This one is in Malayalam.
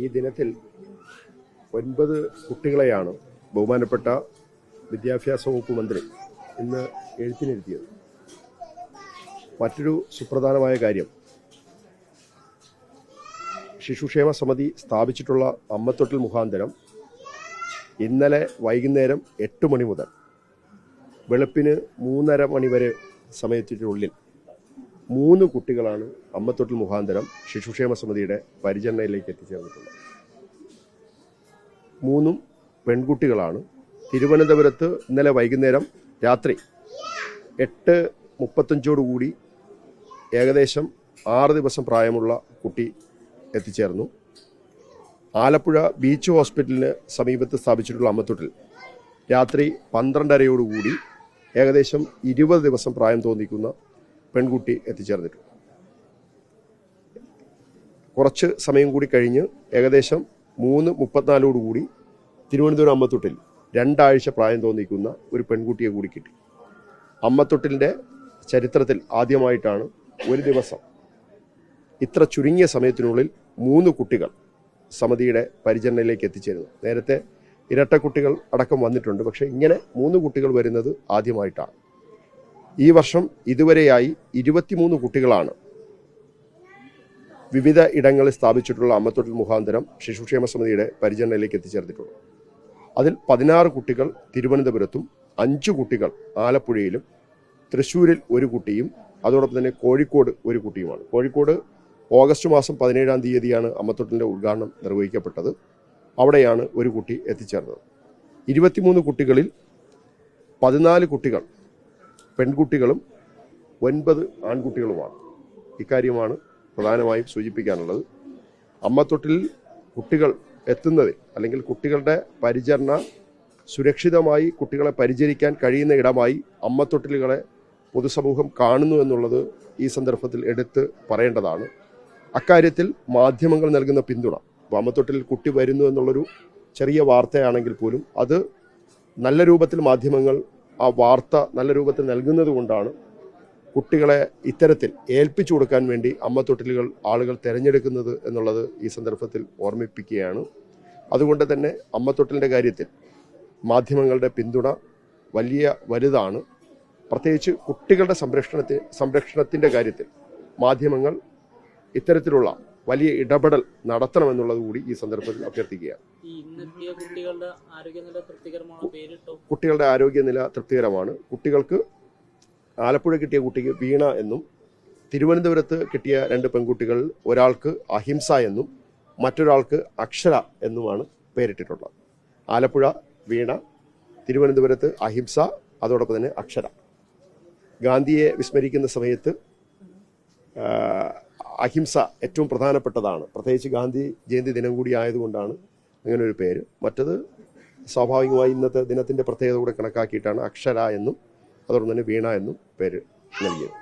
ഈ ദിനത്തിൽ ഒൻപത് കുട്ടികളെയാണ് ബഹുമാനപ്പെട്ട വിദ്യാഭ്യാസ വകുപ്പ് മന്ത്രി ഇന്ന് എഴുത്തിനിരുത്തിയത്. മറ്റൊരു സുപ്രധാനമായ കാര്യം ശിശുക്ഷേമ സമിതി സ്ഥാപിച്ചിട്ടുള്ള അമ്മത്തൊട്ടിൽ മുഖാന്തരം ഇന്നലെ വൈകുന്നേരം എട്ട് മണി മുതൽ വെളുപ്പിന് മൂന്നര മണി വരെ സമയത്തിനുള്ളിൽ മൂന്ന് കുട്ടികളാണ് അമ്മത്തൊട്ടിൽ മുഖാന്തരം ശിശുക്ഷേമ സമിതിയുടെ പരിചരണയിലേക്ക് എത്തിച്ചേർന്നിട്ടുള്ളത്. മൂന്നും പെൺകുട്ടികളാണ്. തിരുവനന്തപുരത്ത് ഇന്നലെ വൈകുന്നേരം രാത്രി എട്ട് മുപ്പത്തഞ്ചോടുകൂടി ഏകദേശം ആറ് ദിവസം പ്രായമുള്ള കുട്ടി എത്തിച്ചേർന്നു. ആലപ്പുഴ ബീച്ച് ഹോസ്പിറ്റലിന് സമീപത്ത് സ്ഥാപിച്ചിട്ടുള്ള അമ്മത്തൊട്ടിൽ രാത്രി പന്ത്രണ്ടരയോടുകൂടി ഏകദേശം ഇരുപത് ദിവസം പ്രായം തോന്നിക്കുന്ന പെൺകുട്ടി എത്തിച്ചേർന്നിട്ടുണ്ട് കുറച്ച് സമയം കൂടി കഴിഞ്ഞ് ഏകദേശം മൂന്ന് മുപ്പത്തിനാലോടുകൂടി തിരുവനന്തപുരം അമ്മത്തൊട്ടിൽ രണ്ടാഴ്ച പ്രായം തോന്നിക്കുന്ന ഒരു പെൺകുട്ടിയെ കൂടി കിട്ടി. അമ്മത്തൊട്ടിലിന്റെ ചരിത്രത്തിൽ ആദ്യമായിട്ടാണ് ഒരു ദിവസം ഇത്ര ചുരുങ്ങിയ സമയത്തിനുള്ളിൽ മൂന്ന് കുട്ടികൾ സമിതിയുടെ പരിചരണയിലേക്ക് എത്തിച്ചേരുന്നു. നേരത്തെ ഇരട്ട കുട്ടികൾ അടക്കം വന്നിട്ടുണ്ട്. പക്ഷേ ഇങ്ങനെ മൂന്ന് കുട്ടികൾ വരുന്നത് ആദ്യമായിട്ടാണ്. ഈ വർഷം ഇതുവരെയായി ഇരുപത്തിമൂന്ന് കുട്ടികളാണ് വിവിധ ഇടങ്ങളിൽ സ്ഥാപിച്ചിട്ടുള്ള അമ്മത്തൊട്ടിൽ മുഖാന്തരം ശിശുക്ഷേമ സമിതിയുടെ പരിചരണയിലേക്ക് എത്തിച്ചേർന്നിട്ടുള്ളത് അതിൽ പതിനാറ് കുട്ടികൾ തിരുവനന്തപുരത്തും അഞ്ച് കുട്ടികൾ ആലപ്പുഴയിലും തൃശ്ശൂരിൽ ഒരു കുട്ടിയും അതോടൊപ്പം തന്നെ കോഴിക്കോട് ഒരു കുട്ടിയുമാണ്. കോഴിക്കോട് ഓഗസ്റ്റ് മാസം പതിനേഴാം തീയതിയാണ് അമ്മത്തൊട്ടിന്റെ ഉദ്ഘാടനം നിർവഹിക്കപ്പെട്ടത്. അവിടെയാണ് ഒരു കുട്ടി എത്തിച്ചേർന്നത്. ഇരുപത്തിമൂന്ന് കുട്ടികളിൽ പതിനാല് കുട്ടികൾ പെൺകുട്ടികളും ഒൻപത് ആൺകുട്ടികളുമാണ്. ഇക്കാര്യമാണ് പ്രധാനമായും സൂചിപ്പിക്കാനുള്ളത്. അമ്മത്തൊട്ടിൽ കുട്ടികൾ എത്തുന്നത് അല്ലെങ്കിൽ കുട്ടികളുടെ പരിചരണ സുരക്ഷിതമായി കുട്ടികളെ പരിചരിക്കാൻ കഴിയുന്ന ഇടമായി അമ്മത്തൊട്ടിലുകളെ പൊതുസമൂഹം കാണുന്നു എന്നുള്ളത് ഈ സന്ദർഭത്തിൽ എടുത്ത് പറയേണ്ടതാണ്. അക്കാര്യത്തിൽ മാധ്യമങ്ങൾ നൽകുന്ന പിന്തുണ. അമ്മത്തൊട്ടിൽ കുട്ടി വരുന്നു എന്നുള്ളൊരു ചെറിയ വാർത്തയാണെങ്കിൽ പോലും അത് നല്ല രൂപത്തിൽ മാധ്യമങ്ങൾ ആ വാർത്ത നല്ല രൂപത്തിൽ നൽകുന്നത് കൊണ്ടാണ് കുട്ടികളെ ഇത്തരത്തിൽ ഏൽപ്പിച്ചു കൊടുക്കാൻ വേണ്ടി അമ്മത്തൊട്ടിലുകൾ ആളുകൾ തിരഞ്ഞെടുക്കുന്നത് എന്നുള്ളത് ഈ സന്ദർഭത്തിൽ ഓർമ്മിപ്പിക്കുകയാണ്. അതുകൊണ്ട് തന്നെ അമ്മത്തൊട്ടിലിന്റെ കാര്യത്തിൽ മാധ്യമങ്ങളുടെ പിന്തുണ വലിയ വലുതാണ്. പ്രത്യേകിച്ച് കുട്ടികളുടെ സംരക്ഷണത്തിന് സംരക്ഷണത്തിന്റെ കാര്യത്തിൽ മാധ്യമങ്ങൾ ഇത്തരത്തിലുള്ള വലിയ ഇടപെടൽ നടത്തണമെന്നുള്ളത് കൂടി ഈ സന്ദർഭത്തിൽ അഭ്യർത്ഥിക്കുകയാണ്. കുട്ടികളുടെ ആരോഗ്യനില തൃപ്തികരമാണ്? കുട്ടികൾക്ക് ആലപ്പുഴ കിട്ടിയ കുട്ടിക്ക് വീണ എന്നും തിരുവനന്തപുരത്ത് കിട്ടിയ രണ്ട് പെൺകുട്ടികൾ ഒരാൾക്ക് അഹിംസ എന്നും മറ്റൊരാൾക്ക് അക്ഷര എന്നുമാണ് പേരിട്ടിട്ടുള്ളത്. ആലപ്പുഴ വീണ തിരുവനന്തപുരത്ത് അഹിംസ അതോടൊപ്പം തന്നെ അക്ഷര. ഗാന്ധിയെ വിസ്മരിക്കുന്ന സമയത്ത് അഹിംസ ഏറ്റവും പ്രധാനപ്പെട്ടതാണ്. പ്രത്യേകിച്ച് ഗാന്ധി ജയന്തി ദിനം കൂടി ആയതുകൊണ്ടാണ് അങ്ങനെ ഒരു പേര്. മറ്റത് സ്വാഭാവികമായി ഇന്നത്തെ ദിനത്തിന്റെ പ്രത്യേകത കൂടെ കണക്കാക്കിയിട്ടാണ് അക്ഷര എന്നും അതോടൊപ്പം തന്നെ വീണ എന്നും പേര് നൽകിയത്.